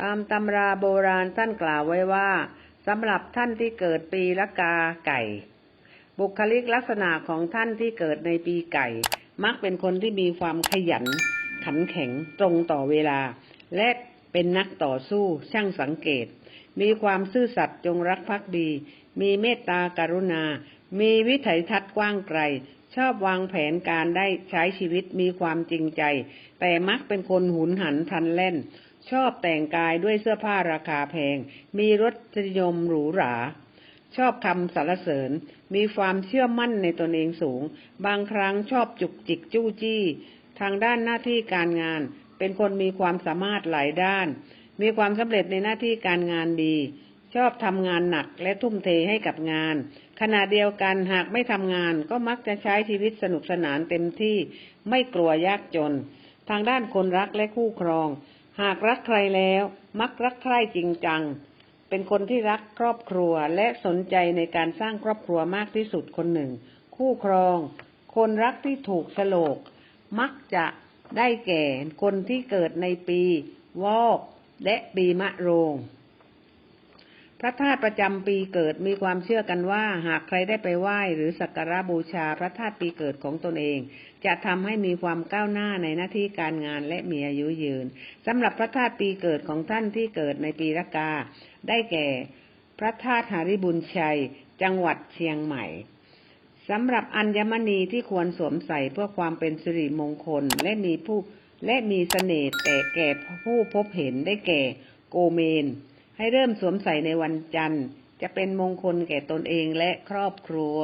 ตามตำราโบราณท่านกล่าวไว้ว่าสำหรับท่านที่เกิดปีละกาไก่ บุคลิกลักษณะของท่านที่เกิดในปีไก่ มักเป็นคนที่มีความขยัน ขันแข็งตรงต่อเวลา และเป็นนักต่อสู้ช่างสังเกต มีความซื่อสัตย์จงรักภักดี มีเมตตากรุณา มีวิถัยทัศน์กว้างไกล ชอบวางแผนการได้ใช้ชีวิตมีความจริงใจ แต่มักเป็นคนหุนหันพลันแล่น ชอบแต่งกายด้วยเสื้อผ้าราคาแพง มีรสนิยมหรูหรา ชอบคำสรรเสริญ มีความเชื่อมั่นในตนเองสูง บางครั้งชอบจุกจิกจู้จี้ ทางด้านหน้าที่การงาน เป็นคนมีความสามารถหลายด้าน มีความสำเร็จในหน้าที่การงานดี ชอบทำงานหนักและทุ่มเทให้กับงาน ขณะเดียวกันหากไม่ทำงานก็มักจะใช้ชีวิตสนุกสนานเต็มที่ ไม่กลัวยากจน ทางด้านคนรักและคู่ครอง หากรักใครแล้ว มักรักใคร่จริงจัง เป็นคนที่รักครอบครัวและสนใจในการสร้างครอบครัวมากที่สุดคนหนึ่ง คู่ครอง คนรักที่ถูกโลก มักจะได้แก่คนที่เกิดในปีวอกและปีมะโรง พระธาตุประจำปีเกิดมีความเชื่อกันว่า หากใครได้ไปไหว้หรือสักการะบูชาพระธาตุปีเกิดของตนเอง จะทำให้มีความก้าวหน้าในหน้าที่การงานและมีอายุยืนสำหรับพระธาตุปีเกิดของท่านที่เกิดในปีละกา ได้แก่ พระธาตุหาริบุญชัย จังหวัดเชียงใหม่สำหรับอัญมณีที่ควรสวมใส่เพื่อความเป็นสิริมงคลและมีผู้และมีเสน่ห์แต่แก่ผู้พบเห็นได้แก่ โกเมน ให้เริ่มสวมใส่ในวันจันทร์ จะเป็นมงคลแก่ตนเองและครอบครัว